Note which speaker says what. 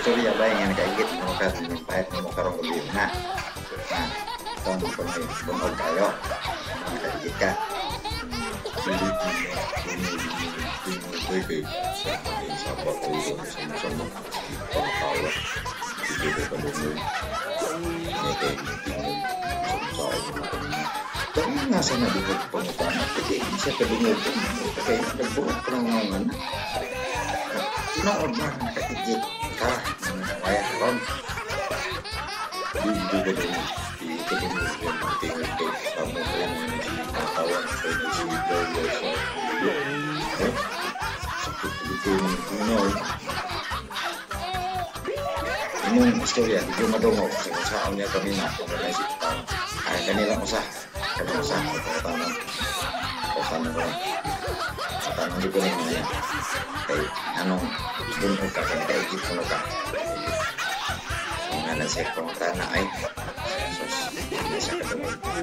Speaker 1: istorya ba yang kaigit mo ka ng pahit mo karong gabi na na kung kung may bunog tayo mga kaigit ka
Speaker 2: Pwede sa akin sa patuloy sama-sama pangkawa. Hindi ko kayo.
Speaker 1: Tapi kasi hindi siya kadungog ko. Kaya nagbuhat ko. Tinood na nakatigit ka. Kaya ron.
Speaker 2: Hindi ko din hindi ko din yung tingin ko sa mga yung katawan sa si Gloria sa iyo. Eh? Sakit dito yung tunaw.
Speaker 1: Imong istorya, di ko madungo. Kasi kung saan niya kami na, kung wala si Tang. Ay, kanila ko sa. Kanila sa. Kung tanong. Kung tanong ko. Sa tanong di ko rin niya. Kay, anong bunog ka, kaya kay ikit circunstancias
Speaker 3: ahí. Eso es, eso es